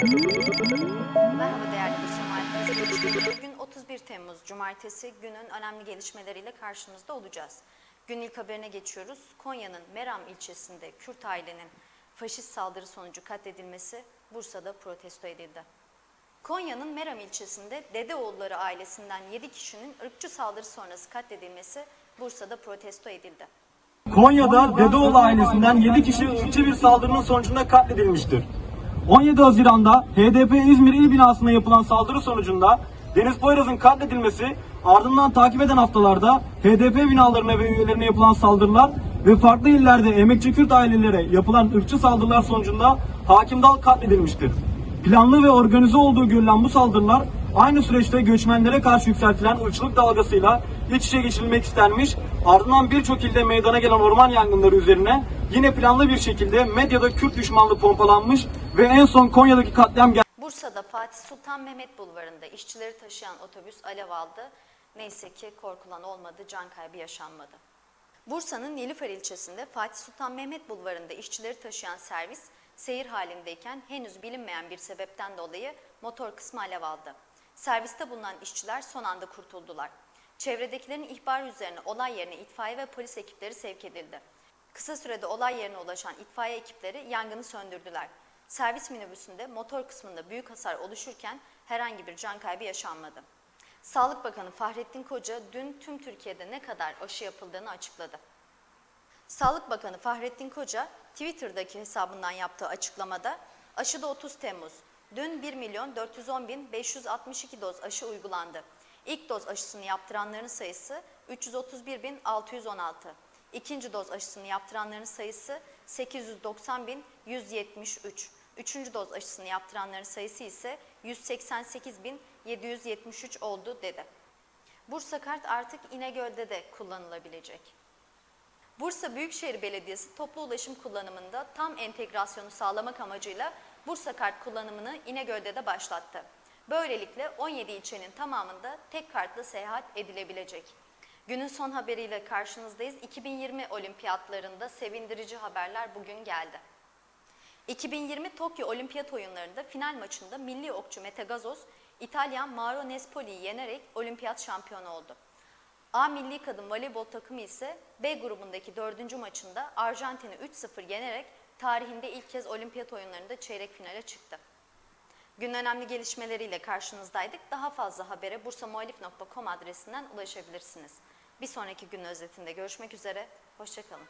Merhaba değerli Marifesi izleyicileri. Bugün 31 Temmuz Cumartesi günün önemli gelişmeleriyle karşınızda olacağız. Gün ilk haberine geçiyoruz. Konya'nın Meram ilçesinde Kürt ailenin faşist saldırı sonucu katledilmesi Bursa'da protesto edildi. Konya'nın Meram ilçesinde Dedeoğulları ailesinden 7 kişinin ırkçı saldırı sonrası katledilmesi Bursa'da protesto edildi. Konya'da Dedeoğlu ailesinden 7 kişi ırkçı bir saldırının sonucunda katledilmiştir. 17 Haziran'da HDP İzmir İl binasına yapılan saldırı sonucunda Deniz Poyraz'ın katledilmesi ardından takip eden haftalarda HDP binalarına ve üyelerine yapılan saldırılar ve farklı illerde emekçi Kürt ailelere yapılan ırkçı saldırılar sonucunda Hakim Dal katledilmiştir. Planlı ve organize olduğu görülen bu saldırılar aynı süreçte göçmenlere karşı yükseltilen ırkçılık dalgasıyla iç içe geçirilmek istenmiş, ardından birçok ilde meydana gelen orman yangınları üzerine yine planlı bir şekilde medyada Kürt düşmanlığı pompalanmış ve en son Konya'daki katliam Bursa'da Fatih Sultan Mehmet Bulvarı'nda işçileri taşıyan otobüs alev aldı. Neyse ki korkulan olmadı, can kaybı yaşanmadı. Bursa'nın Nilüfer ilçesinde Fatih Sultan Mehmet Bulvarı'nda işçileri taşıyan servis seyir halindeyken henüz bilinmeyen bir sebepten dolayı motor kısmı alev aldı. Serviste bulunan işçiler son anda kurtuldular. Çevredekilerin ihbarı üzerine olay yerine itfaiye ve polis ekipleri sevk edildi. Kısa sürede olay yerine ulaşan itfaiye ekipleri yangını söndürdüler. Servis minibüsünde motor kısmında büyük hasar oluşurken herhangi bir can kaybı yaşanmadı. Sağlık Bakanı Fahrettin Koca dün tüm Türkiye'de ne kadar aşı yapıldığını açıkladı. Sağlık Bakanı Fahrettin Koca Twitter'daki hesabından yaptığı açıklamada aşıda 30 Temmuz, dün 1 milyon 410 bin 562 doz aşı uygulandı. İlk doz aşısını yaptıranların sayısı 331 bin 616. İkinci doz aşısını yaptıranların sayısı 890 bin 173. Üçüncü doz aşısını yaptıranların sayısı ise 188 bin 773 oldu dedi. Bursa kart artık İnegöl'de de kullanılabilecek. Bursa Büyükşehir Belediyesi toplu ulaşım kullanımında tam entegrasyonu sağlamak amacıyla Bursa kart kullanımını İnegöl'de de başlattı. Böylelikle 17 ilçenin tamamında tek kartla seyahat edilebilecek. Günün son haberiyle karşınızdayız. 2020 olimpiyatlarında sevindirici haberler bugün geldi. 2020 Tokyo Olimpiyat Oyunları'nda final maçında milli okçu Mete Gazoz, İtalyan Mauro Nespoli'yi yenerek olimpiyat şampiyonu oldu. A milli kadın voleybol takımı ise B grubundaki dördüncü maçında Arjantin'i 3-0 yenerek tarihinde ilk kez olimpiyat oyunlarında çeyrek finale çıktı. Günün önemli gelişmeleriyle karşınızdaydık. Daha fazla habere bursamuhalif.com adresinden ulaşabilirsiniz. Bir sonraki gün özetinde görüşmek üzere, hoşçakalın.